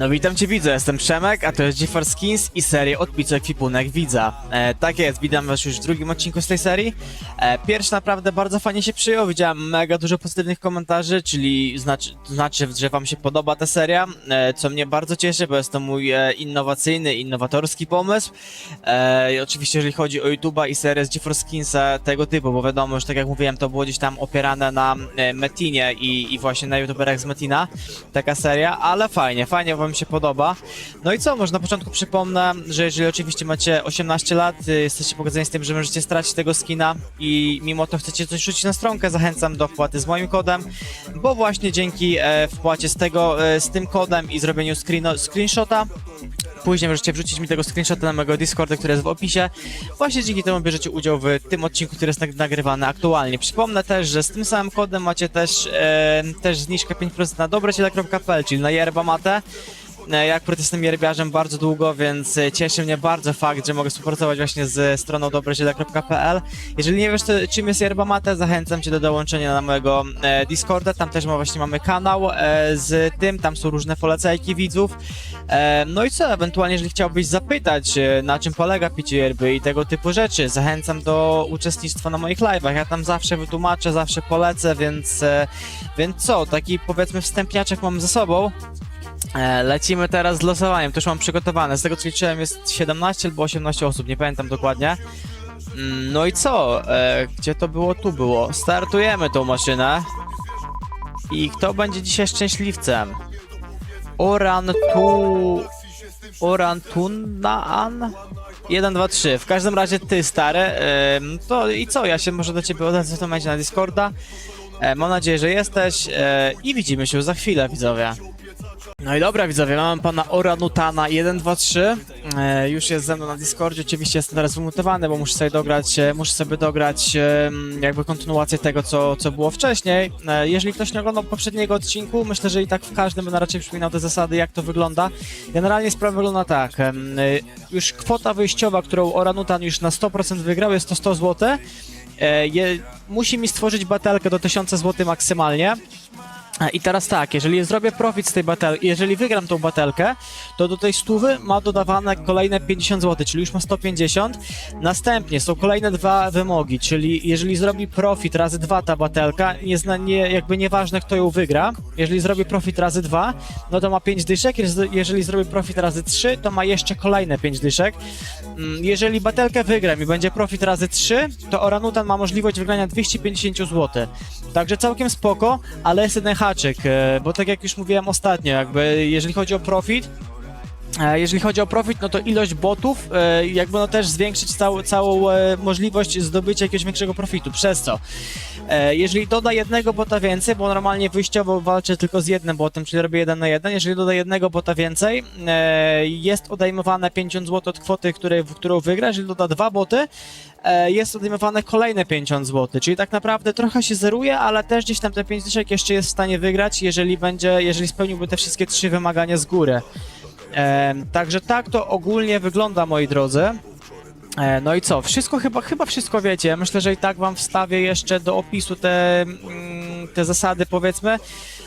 No witam cię widza, jestem Przemek, a to jest GeForce Skins i seria Odbicie Ekwipunek Widza. E, tak jest, witam was już w drugim odcinku z tej serii. E, pierwszy naprawdę bardzo fajnie się przyjął, widziałem mega dużo pozytywnych komentarzy, czyli znaczy, znaczy, że wam się podoba ta seria, e, co mnie bardzo cieszy, bo jest to mój e, innowacyjny, innowatorski pomysł. E, i oczywiście jeżeli chodzi o YouTube'a i serię z GeForce Skinsa tego typu, bo wiadomo, że tak jak mówiłem, to było gdzieś tam opierane na e, Metinie i, i właśnie na YouTuberach z Metina, taka seria, ale fajnie, fajnie wam się podoba. No i co, może na początku przypomnę, że jeżeli oczywiście macie 18 lat, y, jesteście pogodzeni z tym, że możecie stracić tego skina i mimo to chcecie coś rzucić na stronkę, zachęcam do wpłaty z moim kodem, bo właśnie dzięki e, wpłacie z tego, e, z tym kodem i zrobieniu screeno, screenshota Później możecie wrzucić mi tego screenshota na mojego Discorda, który jest w opisie. Właśnie dzięki temu bierzecie udział w tym odcinku, który jest nag- nagrywany aktualnie. Przypomnę też, że z tym samym kodem macie też, e, też zniżkę 5% na dobrociele.pl, czyli na yerba mate. E, Ja akurat jestem yerbiarzem bardzo długo, więc e, cieszy mnie bardzo fakt, że mogę współpracować właśnie z stroną dobrociele.pl. Jeżeli nie wiesz, czym jest yerba mate, zachęcam cię do dołączenia na mojego e, Discorda. Tam też właśnie mamy kanał z tym, tam są różne polecajki widzów. No i co, ewentualnie jeżeli chciałbyś zapytać, na czym polega picie yerby i tego typu rzeczy, zachęcam do uczestnictwa na moich live'ach. Ja tam zawsze wytłumaczę, zawsze polecę, więc, więc co, taki powiedzmy wstępniaczek mam ze sobą. E, Lecimy teraz z losowaniem, to już mam przygotowane. Z tego co liczyłem jest 17 albo 18 osób, nie pamiętam dokładnie. Mm, No i co? E, Gdzie to było? Tu było. Startujemy tą maszynę. I kto będzie dzisiaj szczęśliwcem? Oran tu... Oran Tunaan? 1, 2, 3. W każdym razie ty, stary. Ym, to i co? Ja się może do ciebie odezwę w tym momencie na Discorda. Mam nadzieję, że jesteś. E, I widzimy się za chwilę, widzowie. No i dobra widzowie, mamy pana Oranutana 123, e, już jest ze mną na Discordzie, oczywiście jestem teraz wymutowany, bo muszę sobie dograć, e, muszę sobie dograć jakby kontynuację tego, co, co było wcześniej. E, jeżeli ktoś nie oglądał poprzedniego odcinku, myślę, że i tak w każdym będę raczej przypominał te zasady, jak to wygląda. Generalnie sprawa wygląda tak, już kwota wyjściowa, którą Oranutan już na 100% wygrał, jest to 100 zł. E, je, musi mi stworzyć batelkę do 1000 zł maksymalnie. E, I teraz tak, jeżeli zrobię profit z tej batelki, jeżeli wygram tą batelkę, to do tej stówy ma dodawane kolejne 50 zł, czyli już ma 150. Następnie są kolejne dwa wymogi, czyli jeżeli zrobi profit razy dwa ta batelka, nie, zna, nie, jakby nieważne kto ją wygra, jeżeli zrobi profit razy dwa, no to ma 5 dyszek, jeżeli- zrobi profit razy 3, to ma jeszcze kolejne 5 dyszek. Mm, Jeżeli batelkę wygram i będzie profit razy 3, to Oranutan ma możliwość wygrania 250 zł. Także całkiem spoko, ale jest jeden haczyk, e, bo tak jak już mówiłem ostatnio, jakby jeżeli chodzi o profit, e, jeżeli chodzi o profit, no to ilość botów e, jakby no też zwiększyć całą, możliwość zdobycia jakiegoś większego profitu, przez co jeżeli doda jednego bota więcej, bo normalnie wyjściowo walczę tylko z jednym botem, czyli robię jeden na jeden, jeżeli doda jednego bota więcej, e, jest odejmowane 50 zł od kwoty, której, którą wygra, jeżeli doda dwa boty, e, jest odejmowane kolejne 50 zł, czyli tak naprawdę trochę się zeruje, ale też gdzieś tam te 5 dyszek jeszcze jest w stanie wygrać, jeżeli będzie, jeżeli spełniłby te wszystkie trzy wymagania z góry. Także tak to ogólnie wygląda, moi drodzy. E, no i co? Wszystko chyba, chyba wszystko wiecie. Myślę, że i tak wam wstawię jeszcze do opisu te, mm, te zasady, powiedzmy.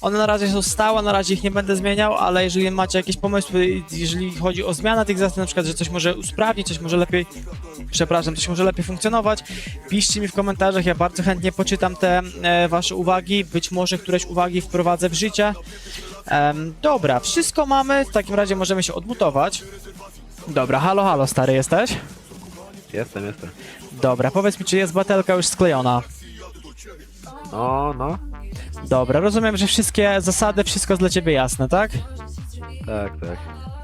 One na razie są stałe, na razie ich nie będę zmieniał, ale jeżeli macie jakieś pomysły, jeżeli chodzi o zmianę tych zasad, na przykład, że coś może usprawnić, coś może lepiej, przepraszam, coś może lepiej funkcjonować, piszcie mi w komentarzach, ja bardzo chętnie poczytam te e, wasze uwagi, być może któreś uwagi wprowadzę w życie. Dobra, wszystko mamy, w takim razie możemy się odmutować. Dobra, halo, halo, stary jesteś? Jestem, jestem. Dobra, powiedz mi, czy jest batelka już sklejona? No, no. Dobra, rozumiem, że wszystkie zasady, wszystko jest dla ciebie jasne, tak? Tak, tak.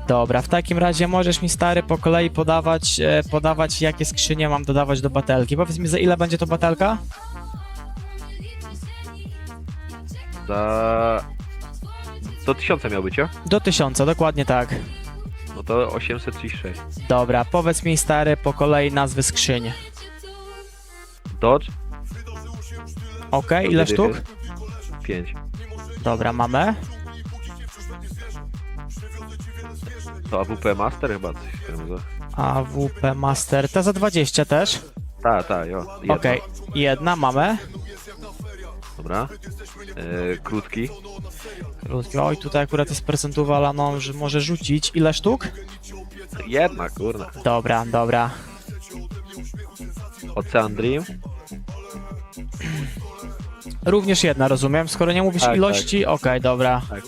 Dobra, w takim razie możesz mi stary po kolei podawać, e, podawać jakie skrzynie mam dodawać do batelki. Powiedz mi, za ile będzie to batelka? Za... Do tysiąca miał być, o? Do tysiąca, dokładnie tak. No to 836. Dobra, powiedz mi stary po kolei nazwy skrzyń. Dodge? Okej, ile sztuk? 5. Dobra, mamy. To AWP Master chyba coś tam za... AWP Master, te za 20 też. Ta, ta, jo. jedna. Okej, jedna mamy. Dobra. E, krótki. Krótki. Oj, tutaj akurat jest percentuala, no, że może rzucić. Ile sztuk? Jedna, kurna. Dobra, dobra. Ocean Dream. Również jedna, rozumiem. Skoro nie mówisz Tak, ilości, okej, dobra. Tak.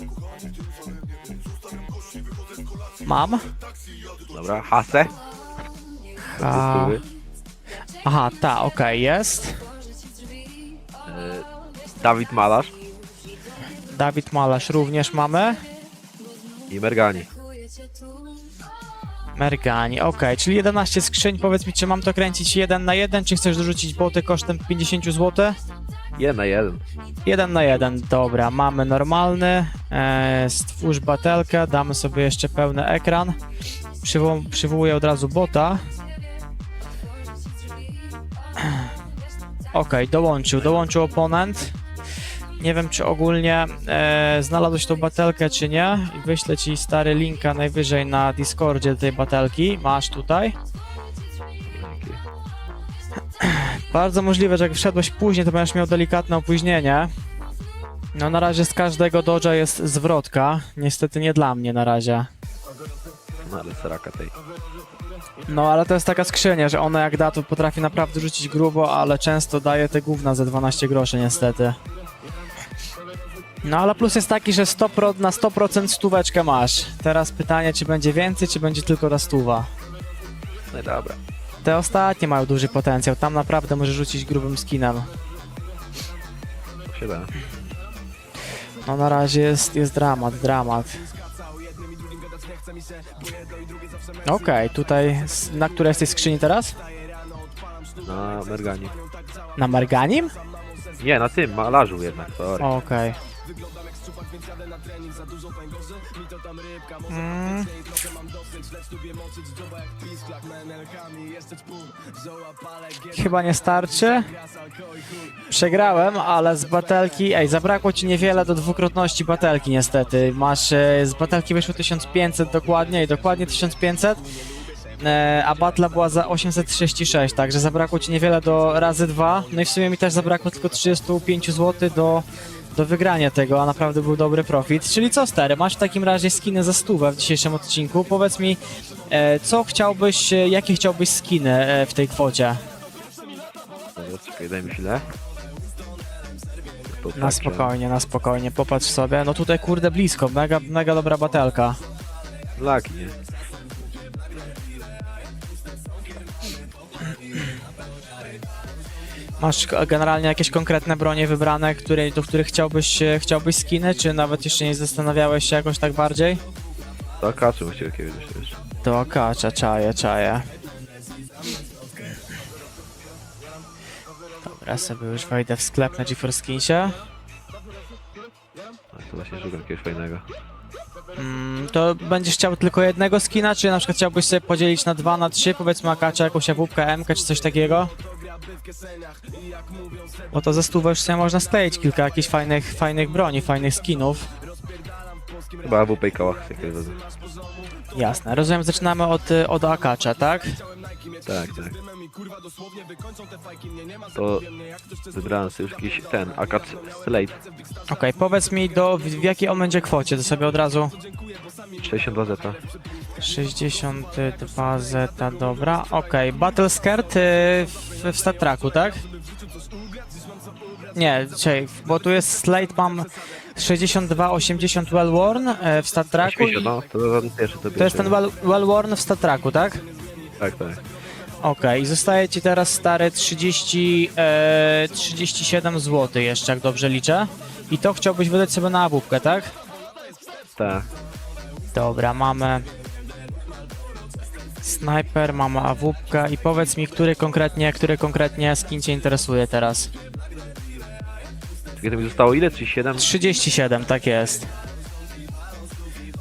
Mam. Dobra. Hase. A, Stówy. aha, ta, okej, jest. E, Dawid Malarz Dawid Malarz również mamy. i Mergani. Mergani, okej, czyli 11 skrzyń. Powiedz mi, czy mam to kręcić jeden na jeden, czy chcesz dorzucić boty kosztem 50 zł? Jeden na jeden. Jeden na jeden, dobra, mamy normalny. E, stwórz batelkę, damy sobie jeszcze pełny ekran. Przywo- przywołuję od razu bota. Okej, dołączył, dołączył oponent. Nie wiem, czy ogólnie e, znalazłeś tą batelkę, czy nie. I wyślę ci stary linka najwyżej na Discordzie do tej batelki. Masz tutaj. Bardzo możliwe, że jak wszedłeś później, to będziesz miał delikatne opóźnienie. No na razie z każdego dodża jest zwrotka. Niestety nie dla mnie na razie. No ale seraka tej. No ale to jest taka skrzynia, że ona jak da, to potrafi naprawdę rzucić grubo, ale często daje te gówna za 12 groszy niestety. No ale plus jest taki, że 100 pro, na 100% stóweczkę masz. Teraz pytanie, czy będzie więcej, czy będzie tylko ta stuwa. No i dobra. Te ostatnie mają duży potencjał, tam naprawdę może rzucić grubym skinem. To się da. No na razie jest, jest dramat, dramat. Okej, tutaj s- na której z tej skrzyni teraz? Na Mergani. Na Marganim? Nie, na tym, malarzu jednak, sorry. Okej. Mm. Chyba nie starczy. Przegrałem, ale z batelki. Ej, zabrakło ci niewiele do dwukrotności batelki, niestety. Masz. e, Z batelki wyszło 1500 dokładnie i dokładnie 1500. E, a batla była za 836, także zabrakło ci niewiele do razy dwa. No i w sumie mi też zabrakło tylko 35 zł do, do wygrania tego, a naprawdę był dobry profit. Czyli co stary, masz w takim razie skiny za stówę w dzisiejszym odcinku. Powiedz mi, e, co chciałbyś, e, jakie chciałbyś skiny e, w tej kwocie? Dobra, czekaj, daj mi chwilę. To Na spokojnie, na spokojnie, popatrz sobie. No tutaj kurde blisko, mega, mega dobra batelka. Laki, nie? Masz generalnie jakieś konkretne bronie wybrane, które, do których chciałbyś, chciałbyś skiny, czy nawet jeszcze nie zastanawiałeś się jakoś tak bardziej? To kaczy właściwie jakiegoś wiesz. To akacza, czaję, czaję. Dobra, sobie już wejdę w sklep na GeForce Skinsie. A to właśnie szukam jakiegoś fajnego. Mm, to będziesz chciał tylko jednego skina, czy na przykład chciałbyś sobie podzielić na dwa, na trzy, powiedzmy akacza, jakąś awupkę, MK, czy coś takiego? Bo to ze stówę już można skleić kilka jakichś fajnych, fajnych broni, fajnych skinów. Chyba AWP i kałach wezmę. Jasne, rozumiem, zaczynamy od, y, od akacza, tak? Tak, tak. To wybrałem sobie już jakiś ten, Akat Slate Okej, powiedz mi do, w, w jakiej on będzie kwocie, to sobie od razu 62 zeta. 62 zeta, dobra. Okej, Battle Skirt y, w, w Star Treku, tak? Nie, czekaj, bo tu jest slate, mam 62-80 Well Worn e, w. 80, no, to ten pierwszy, to pierwszy. To jest ten well, well Worn w Star Treku, tak? Tak, tak. Okej, i zostaje ci teraz stary 30, e, 37 zł jeszcze, jak dobrze liczę. I to chciałbyś wydać sobie na abubkę, tak? Tak. Dobra, mamy Sniper, mamy awupka i powiedz mi, który konkretnie, który konkretnie skin cię interesuje teraz? To mi zostało ile? 37? 37, tak jest.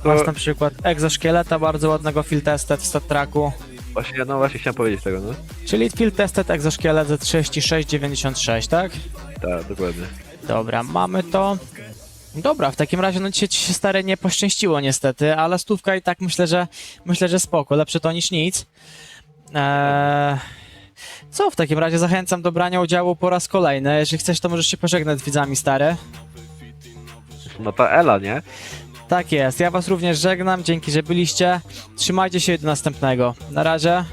To Masz na przykład egzoszkieleta, bardzo ładnego field tested w stat tracku, właśnie, no właśnie chciałem powiedzieć tego, no. czyli field tested egzoszkielet za 36,96, tak? Tak, dokładnie. Dobra, mamy to. Dobra, w takim razie no dzisiaj ci się stare nie poszczęściło niestety, ale stówka i tak myślę, że myślę, że spoko, lepsze to niż nic. Eee, Co, w takim razie zachęcam do brania udziału po raz kolejny. Jeżeli chcesz, to możesz się pożegnać z widzami, stary. No ta Ela, nie? Tak jest, ja was również żegnam, dzięki, że byliście. Trzymajcie się do następnego. Na razie.